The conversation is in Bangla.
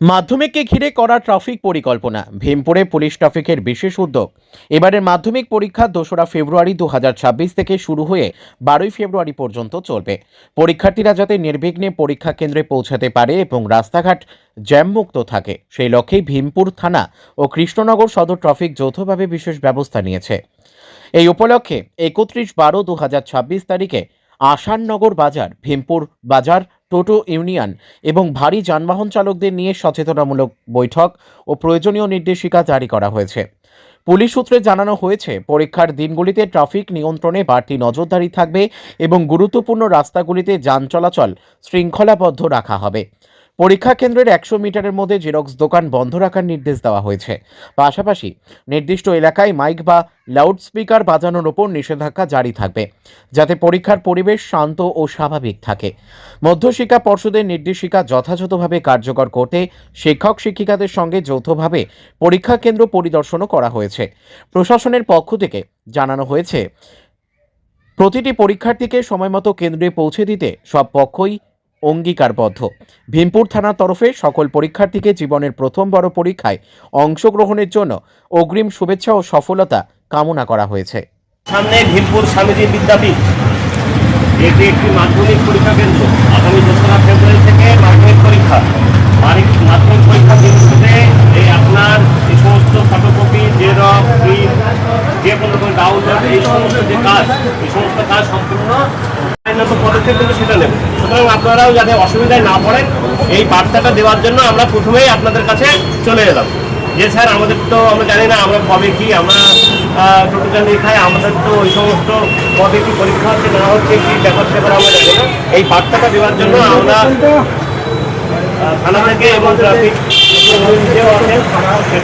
মাধ্যমিককে ঘিরে করা ট্রাফিক পরিকল্পনা। ভীমপুরে পুলিশ ট্রাফিকের বিশেষ উদ্যোগ। এবারের মাধ্যমিক পরীক্ষা দোসরা ফেব্রুয়ারি দু হাজার ছাব্বিশ থেকে শুরু হয়ে বারোই ফেব্রুয়ারি পর্যন্ত চলবে। পরীক্ষার্থীরা যাতে নির্বিঘ্নে পরীক্ষা কেন্দ্রে পৌঁছাতে পারে এবং রাস্তাঘাট জ্যামমুক্ত থাকে, সেই লক্ষ্যেই ভীমপুর থানা ও কৃষ্ণনগর সদর ট্রাফিক যৌথভাবে বিশেষ ব্যবস্থা নিয়েছে। এই উপলক্ষে একত্রিশ বারো দু তারিখে আসাননগর বাজার, ভীমপুর বাজার, টোটো ইউনিয়ন এবং ভারী যানবাহন চালকদের নিয়ে সচেতনামূলক বৈঠক ও প্রয়োজনীয় নির্দেশিকা জারি করা হয়েছে। পুলিশ সূত্রে জানানো হয়েছে, পরীক্ষার দিনগুলিতে ট্রাফিক নিয়ন্ত্রণে বাড়তি নজরদারি থাকবে এবং গুরুত্বপূর্ণ রাস্তাগুলিতে যান চলাচল শৃঙ্খলাবদ্ধ রাখা হবে। পরীক্ষা কেন্দ্রের একশো মিটারের মধ্যে জেরক্স দোকান বন্ধ রাখার নির্দেশ দেওয়া হয়েছে। পাশাপাশি নির্দিষ্ট এলাকায় মাইক বা লাউডস্পিকার বাজানোর ওপর নিষেধাজ্ঞা জারি থাকবে, যাতে পরীক্ষার পরিবেশ শান্ত ও স্বাভাবিক থাকে। মধ্যশিক্ষা পর্ষদের নির্দেশিকা যথাযথভাবে কার্যকর করতে শিক্ষক শিক্ষিকাদের সঙ্গে যৌথভাবে পরীক্ষা কেন্দ্র পরিদর্শনও করা হয়েছে। প্রশাসনের পক্ষ থেকে জানানো হয়েছে, প্রতিটি পরীক্ষার্থীকে সময়মতো কেন্দ্রে পৌঁছে দিতে সব পক্ষই অঙ্গীকারবদ্ধ। ভীমপুর থানার তরফে সকল পরীক্ষার্থীকে জীবনের প্রথম বড় পরীক্ষায় অংশগ্রহণের জন্য অগ্রিম শুভেচ্ছা ও সফলতা কামনা করা হয়েছে। সামনে ভীমপুর স্বামীজি বিদ্যাপীঠ। এটি একটি মাধ্যমিক পরীক্ষা কেন্দ্র। আগামী দোসরা ফেব্রুয়ারি থেকে মাধ্যমিক পরীক্ষা। মাধ্যমিক পরীক্ষা দিনগুলোতে এই আপনার এই সমস্ত ফটোকপি, জেরক্স যে কোনো রকম ডাউনলোড এই সমস্ত যে কাজ, এই সমস্ত কাজ সম্পূর্ণ আইনত কিন্তু সেটা নেব। সুতরাং আপনারাও যাতে অসুবিধায় না পড়েন, এই বার্তাটা দেওয়ার জন্য আমরা প্রথমেই আপনাদের কাছে চলে এলাম। যে স্যার, আমাদের তো আমরা জানি না আমরা কবে কি, আমরা টোটো চালিয়ে খাই, আমাদের তো ওই সমস্ত কবে কি পরীক্ষা হচ্ছে, না হচ্ছে, কি ব্যাপার স্যাপার আমরা জানি না। এই বার্তাটা দেওয়ার জন্য আমরা থানা থেকে এবং ট্রাফিক আছেন